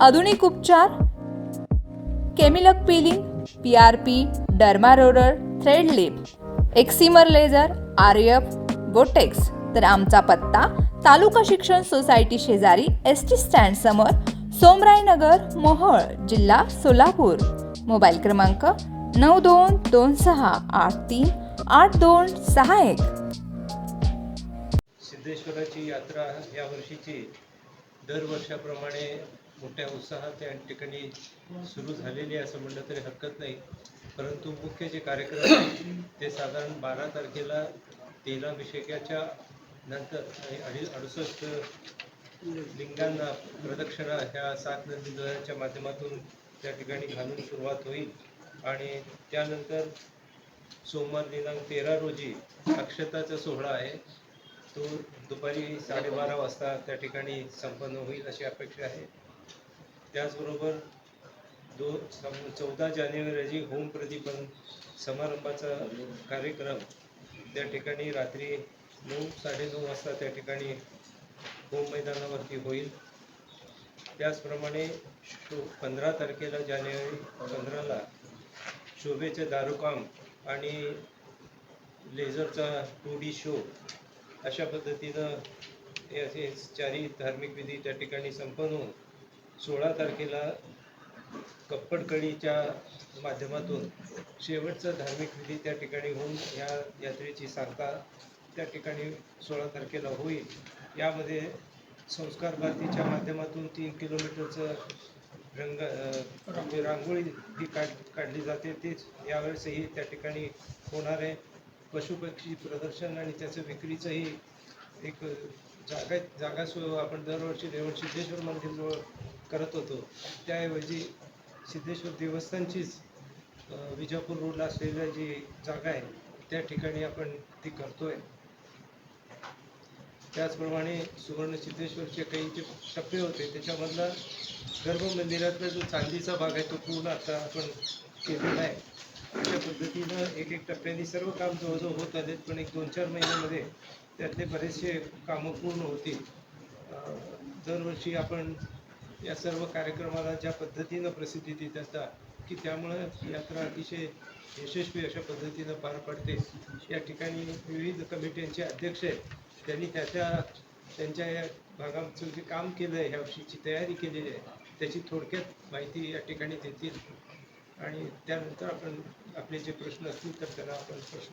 आधुनिक उपचार केमिलक peeling P R P derma roller thread lip excimer laser R F botox तर आमचा पत्ता तालुका शिक्षण सोसायटी शेजारी एस टी स्टँड समोर सोमरायनगर मोहोळ जिल्हा सोलापूर. मोबाईल क्रमांक नऊ दोन दोन सहा आठ तीन आठ दोन सहा एक. सिद्धेश्वराची यात्रा या वर्षीची दरवर्षाप्रमाणे मोठ्या उत्साहात या ठिकाणी सुरू झालेली असं म्हणलं तरी हरकत नाही. परंतु मुख्य जे कार्यक्रम आहेत ते साधारण बारा तारखेला तेलाभिषेकाच्या नंतर आणि अडुसष्ट लिंगांना प्रदक्षिणा ह्या सात नदीच्या माध्यमातून त्या ठिकाणी घालून सुरुवात होईल. आणि त्यानंतर सोमवार दिनांक तेरा रोजी अक्षताचा सोहळा आहे. तो दुपारी साडेबारा वाजता त्या ठिकाणी संपन्न होईल अशी अपेक्षा आहे. त्याचबरोबर दो सम- चौदा जानेवारी रोजी होम प्रदीपन समारंभाचा कार्यक्रम त्या ठिकाणी रात्री नऊ साडेनऊ वाजता त्या ठिकाणी होम मैदानावरती होईल. त्याचप्रमाणे शो पंधरा तारखेला जानेवारी पंधराला शोभेचे दारुकाम आणि लेझरचा टू डी शो अशा पद्धतीनं हे असे चारही धार्मिक विधी त्या ठिकाणी संपन्न होऊन सोळा तारखेला कप्पडकडीच्या माध्यमातून शेवटचा धार्मिक विधी त्या ठिकाणी होऊन या यात्रेची सांगता त्या ठिकाणी सोळा तारखेला होईल. यामध्ये संस्कार भारतीच्या माध्यमातून तीन किलोमीटरचं रंग म्हणजे रांगोळी जी काढ काढली जाते तेच यावेळेसही त्या ठिकाणी होणार आहे. पशुपक्षी प्रदर्शन आणि त्याचं विक्रीचंही एक जागा जागा सो आपण दरवर्षी देवळ सिद्धेश्वर मंदिरजवळ करत होतो त्याऐवजी सिद्धेश्वर देवस्थानचीच विजापूर रोडला असलेल्या जी जागा आहे त्या ठिकाणी आपण ती करतोय. त्याचप्रमाणे सुवर्ण सिद्धेश्वरचे काही जे टप्पे होते त्याच्यामधला गर्भमंदिरातला जो चांदीचा भाग आहे तो पूर्ण आता आपण केलेला आहे. अशा पद्धतीनं एक एक टप्प्याने सर्व काम जवळजवळ होत आलेत पण एक दोन चार महिन्यामध्ये त्यातले बरेचसे कामं पूर्ण होतील. दरवर्षी आपण या सर्व कार्यक्रमाला ज्या पद्धतीनं प्रसिद्धी देत असतात की त्यामुळं यात्रा अतिशय यशस्वी अशा पद्धतीनं पार पडते. या ठिकाणी विविध कमिट्यांचे अध्यक्ष आहेत. त्यांनी त्याच्या त्यांच्या या भागाचं जे काम केलं आहे ह्या वर्षीची तयारी केलेली आहे त्याची थोडक्यात माहिती या ठिकाणी देतील. आणि त्यानंतर आपण आपले जे प्रश्न असतील तर त्याला आपण प्रश्न